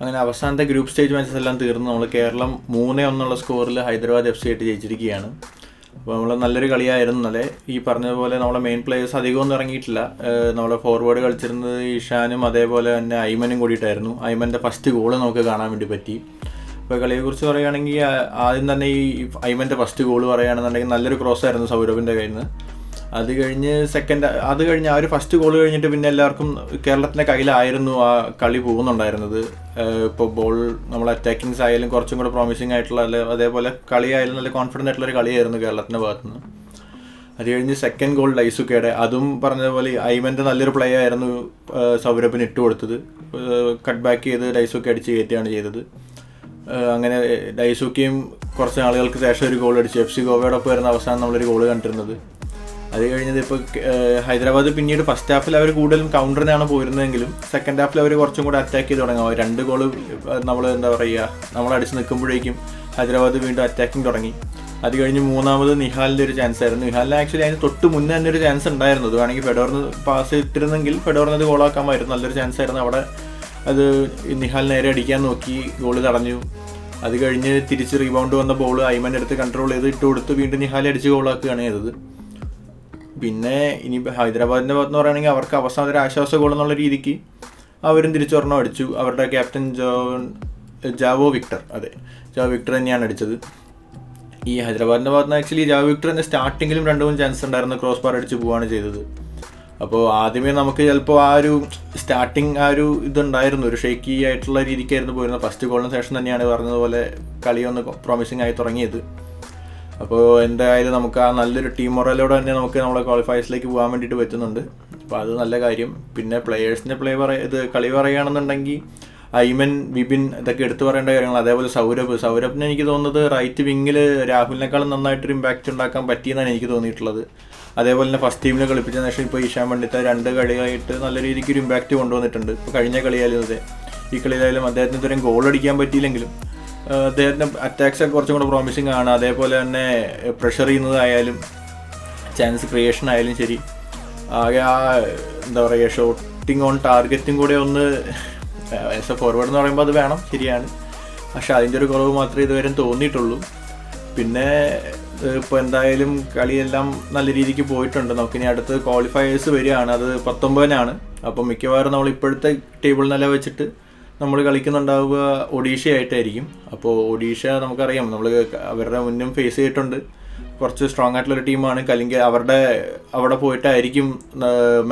അങ്ങനെ അവസാനത്തെ group stage matches എല്ലാം തീർന്ന് നമ്മൾ കേരളം മൂന്നേ ഒന്നുള്ള സ്കോറിൽ ഹൈദരാബാദ് എഫ് സി ആയിട്ട് ജയിച്ചിരിക്കുകയാണ്. അപ്പോൾ നമ്മൾ നല്ലൊരു കളിയായിരുന്നു ഇന്നലെ. ഈ പറഞ്ഞതുപോലെ നമ്മളെ മെയിൻ പ്ലേയേഴ്സ് അധികമൊന്നും ഇറങ്ങിയിട്ടില്ല. നമ്മളെ ഫോർവേഡ് കളിച്ചിരുന്നത് ഇഷാനും അതേപോലെ തന്നെ ഐമനും കൂടിയിട്ടായിരുന്നു. ഐമന്റെ ഫസ്റ്റ് ഗോൾ നമുക്ക് കാണാൻ വേണ്ടി പറ്റി. അപ്പോൾ കളിയെക്കുറിച്ച് പറയുകയാണെങ്കിൽ ആദ്യം തന്നെ ഈ ഐമന്റെ ഫസ്റ്റ് ഗോൾ പറയുകയാണെന്നുണ്ടെങ്കിൽ നല്ലൊരു ക്രോസ് ആയിരുന്നു സൗരഭിന്റെ കയ്യിൽ നിന്ന് അത് കഴിഞ്ഞ് സെക്കൻഡ് അത് കഴിഞ്ഞ് ആ ഒരു ഫസ്റ്റ് ഗോൾ കഴിഞ്ഞിട്ട് പിന്നെ എല്ലാവർക്കും കേരളത്തിന്റെ കയ്യിലായിരുന്നു ആ കളി പോകുന്നുണ്ടായിരുന്നത്. ഇപ്പോൾ ബോൾ നമ്മൾ അറ്റാക്കിങ്സ് ആയാലും കുറച്ചും കൂടെ പ്രോമിസിങ് ആയിട്ടുള്ള അതേപോലെ കളിയായാലും നല്ല കോൺഫിഡന്റ് ആയിട്ടുള്ള ഒരു കളിയായിരുന്നു കേരളത്തിന്റെ ഭാഗത്തുനിന്ന്. അത് കഴിഞ്ഞ് സെക്കൻഡ് ഗോൾ ഡൈസുക്കയുടെ അതും പറഞ്ഞതുപോലെ ഐമന്റെ നല്ലൊരു പ്ലേ ആയിരുന്നു സൗരഭിന് ഇട്ട് കൊടുത്തത്. കട്ട് ബാക്ക് ചെയ്ത് ഡൈസുക്കെ അടിച്ച് കയറ്റുകയാണ് ചെയ്തത്. അങ്ങനെ ഡൈസുക്കയും കുറച്ച് ആളുകൾക്ക് ശേഷം ഒരു ഗോൾ അടിച്ചു. എഫ് സി ഗോവയോടൊപ്പം വരുന്ന അവസാനം നമ്മളൊരു ഗോൾ കണ്ടിരുന്നത്. അത് കഴിഞ്ഞത് ഇപ്പോൾ ഹൈദരാബാദ് പിന്നീട് ഫസ്റ്റ് ഹാഫിൽ അവർ കൂടുതലും കൗണ്ടറിനാണ് പോയിരുന്നതെങ്കിലും സെക്കൻഡ് ഹാഫിൽ അവർ കുറച്ചും കൂടെ അറ്റാക്ക് ചെയ്ത് തുടങ്ങി. രണ്ട് ഗോൾ നമ്മൾ എന്താ പറയുക നമ്മൾ അടിച്ച് നിൽക്കുമ്പോഴേക്കും ഹൈദരാബാദ് വീണ്ടും അറ്റാക്കിംഗ് തുടങ്ങി. അത് കഴിഞ്ഞ് മൂന്നാമത് നിഹാലിന്റെ ഒരു ചാൻസ് ആയിരുന്നു. നിഹാലിന് ആക്ച്വലി അതിന് തൊട്ട് മുന്നേ തന്നെ ഒരു ചാൻസ് ഉണ്ടായിരുന്നു. അത് വേണമെങ്കിൽ ഫെഡോറിന് പാസ് ഇട്ടിരുന്നെങ്കിൽ ഫെഡോറിന് അത് ഗോളാക്കാമായിരുന്നു നല്ലൊരു ചാൻസ് ആയിരുന്നു. അവിടെ അത് നിഹാൽ നേരെ അടിക്കാൻ നോക്കി ഗോൾ തടഞ്ഞു. അത് കഴിഞ്ഞ് തിരിച്ച് റീബൗണ്ട് വന്ന ബോൾ ഐമന്റെ അടുത്ത് കൺട്രോൾ ചെയ്ത് ഇട്ട് കൊടുത്ത് വീണ്ടും നിഹാൽ അടിച്ച് ഗോളാക്കുകയാണ് ചെയ്തത്. പിന്നെ ഇനി ഹൈദരാബാദിന്റെ ഭാഗത്ത് പറയുകയാണെങ്കിൽ അവർക്ക് അവസാനം ഒരു ആശ്വാസ ഗോൾ എന്നുള്ള രീതിക്ക് അവരും തിരിച്ചൊരെണ്ണം അടിച്ചു. അവരുടെ ക്യാപ്റ്റൻ ജോ ജാവോ വിക്ടർ അതെ ജാവോ വിക്ടർ തന്നെയാണ് അടിച്ചത്. ഈ ഹൈദരാബാദിന്റെ ഭാഗത്ത് നിന്ന് ആക്ച്വലി ജാവോ വിക്ടറിന്റെ സ്റ്റാർട്ടിങ്ങിലും രണ്ട് മൂന്ന് ചാൻസ് ഉണ്ടായിരുന്നു ക്രോസ് ബാർ അടിച്ച് പോവുകയാണ് ചെയ്തത്. അപ്പോൾ ആദ്യമേ നമുക്ക് ചിലപ്പോൾ ആ ഒരു സ്റ്റാർട്ടിങ് ആ ഒരു ഇതുണ്ടായിരുന്നു. ഒരു ഷേക്കി ആയിട്ടുള്ള രീതിക്കായിരുന്നു പോയിരുന്നത്. ഫസ്റ്റ് ഗോളിന് ശേഷം തന്നെയാണ് പറഞ്ഞതുപോലെ കളി ഒന്ന് പ്രോമിസിങ് ആയി തുടങ്ങിയത്. അപ്പോൾ എന്തായാലും നമുക്ക് ആ നല്ലൊരു ടീം മൊറലോടെ തന്നെ നമുക്ക് നമ്മളെ ക്വാളിഫയേഴ്സിലേക്ക് പോകാൻ വേണ്ടിയിട്ട് പറ്റുന്നുണ്ട്. അപ്പോൾ അത് നല്ല കാര്യം. പിന്നെ പ്ലെയേഴ്സിന്റെ പ്ലേ പറയ ഇത് കളി പറയുകയാണെന്നുണ്ടെങ്കിൽ ഐമൻ വിപിൻ ഇതൊക്കെ എടുത്തു പറയേണ്ട കാര്യങ്ങൾ അതേപോലെ സൗരഭ്. സൗരഭിന് എനിക്ക് തോന്നുന്നത് റൈറ്റ് വിങ്ങിൽ രാഹുലിനേക്കാളും നന്നായിട്ടൊരു ഇമ്പാക്റ്റ് ഉണ്ടാക്കാൻ പറ്റിയെന്നാണ് എനിക്ക് തോന്നിയിട്ടുള്ളത്. അതേപോലെ തന്നെ ഫസ്റ്റ് ടീമിൽ കളിപ്പിച്ച ശേഷം ഇപ്പോൾ ഈശാൻ പണ്ഡിത്ത രണ്ട് കളികളായിട്ട് നല്ല രീതിക്ക് ഒരു ഇമ്പാക്റ്റ് കൊണ്ടുവന്നിട്ടുണ്ട്. ഇപ്പോൾ കഴിഞ്ഞ കളിയായാലും അതെ. ഈ കളിയിലായാലും അദ്ദേഹത്തിന് ഇത്രയും ഗോൾ അടിക്കാൻ പറ്റിയില്ലെങ്കിലും അദ്ദേഹത്തിന്റെ അറ്റാക്സ് ഒക്കെ കുറച്ചും കൂടെ പ്രോമിസിങ് ആണ്. അതേപോലെ തന്നെ പ്രഷർ ചെയ്യുന്നതായാലും ചാൻസ് ക്രിയേഷൻ ആയാലും ശരി. ആകെ ആ എന്താ പറയുക ഷോട്ടിങ് ഓൺ ടാർഗറ്റും കൂടെ ഒന്ന് ആസ് എ ഫോർവേഡ് എന്ന് പറയുമ്പോൾ അത് വേണം ശരിയാണ്. പക്ഷെ അതിന്റെ ഒരു കുറവ് മാത്രമേ ഇതുവരെ തോന്നിയിട്ടുള്ളൂ. പിന്നെ ഇപ്പോൾ എന്തായാലും കളിയെല്ലാം നല്ല രീതിക്ക് പോയിട്ടുണ്ട്. നമുക്കിനി അടുത്ത് ക്വാളിഫയേഴ്സ് വരികയാണ്. അത് പത്തൊമ്പതിനാണ്. അപ്പം മിക്കവാറും നമ്മൾ ഇപ്പോഴത്തെ ടേബിൾ നില വെച്ചിട്ട് നമ്മൾ കളിക്കുന്നുണ്ടാവുക ഒഡീഷയായിട്ടായിരിക്കും. അപ്പോൾ ഒഡീഷ നമുക്കറിയാം നമ്മൾ അവരുടെ മുന്നും ഫേസ് ചെയ്തിട്ടുണ്ട്. കുറച്ച് സ്ട്രോങ് ആയിട്ടുള്ള ഒരു ടീമാണ്. അല്ലെങ്കിൽ അവരുടെ അവിടെ പോയിട്ടായിരിക്കും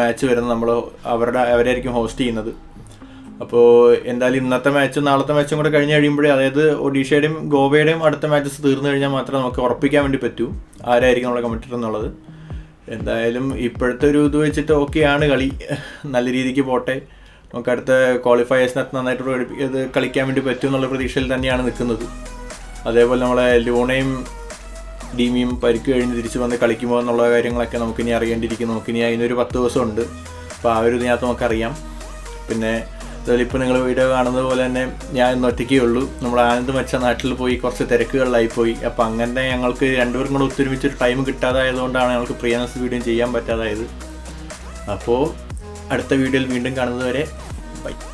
മാച്ച് വരുന്നത്. നമ്മൾ അവരുടെ അവരായിരിക്കും ഹോസ്റ്റ് ചെയ്യുന്നത്. അപ്പോൾ എന്തായാലും ഇന്നത്തെ മാച്ചും നാളത്തെ മാച്ചും കൂടെ കഴിഞ്ഞ് കഴിയുമ്പോഴേ അതായത് ഒഡീഷയുടെയും ഗോവയുടെയും അടുത്ത മാച്ചസ് തീർന്നു കഴിഞ്ഞാൽ മാത്രമേ നമുക്ക് ഉറപ്പിക്കാൻ വേണ്ടി പറ്റൂ. ആരായിരിക്കും നമ്മളെ കമ്മിറ്റർ എന്നുള്ളത്. എന്തായാലും ഇപ്പോഴത്തെ ഒരു ഇത് വെച്ചിട്ട് ഓക്കെയാണ് കളി. നല്ല രീതിക്ക് പോട്ടെ. നമുക്ക് അടുത്ത ക്വാളിഫയേഴ്സിനകത്ത് നന്നായിട്ട് ഇത് കളിക്കാൻ വേണ്ടി പറ്റും എന്നുള്ള പ്രതീക്ഷയിൽ തന്നെയാണ് നിൽക്കുന്നത്. അതേപോലെ നമ്മളെ ലൂണയും ഡീമിയും പരിക്ക് കഴിഞ്ഞ് തിരിച്ച് വന്ന് കളിക്കുമോ എന്നുള്ള കാര്യങ്ങളൊക്കെ നമുക്കിനി അറിയേണ്ടിയിരിക്കുന്നു. നമുക്കിനി അതിനൊരു പത്ത് ദിവസമുണ്ട്. അപ്പോൾ ആ ഒരു ഇതിനകത്ത് നമുക്കറിയാം. പിന്നെ അതുപോലെ ഇപ്പോൾ നിങ്ങൾ വീഡിയോ കാണുന്നത് പോലെ തന്നെ ഞാൻ ഇന്ന് ഒറ്റയ്ക്കേ ഉള്ളൂ. നമ്മൾ ആനന്ദ് മച്ച നാട്ടിൽ പോയി കുറച്ച് തിരക്കുകളിലായി പോയി. അപ്പോൾ അങ്ങനെ ഞങ്ങൾക്ക് രണ്ടുപേരും കൂടെ ഒത്തൊരുമിച്ച് ടൈം കിട്ടാതായതുകൊണ്ടാണ് ഞങ്ങൾക്ക് പ്രിയനസ് വീഡിയോ ചെയ്യാൻ പറ്റാതായത്. അപ്പോൾ അടുത്ത വീഡിയോയിൽ വീണ്ടും കാണുന്നത് バイ。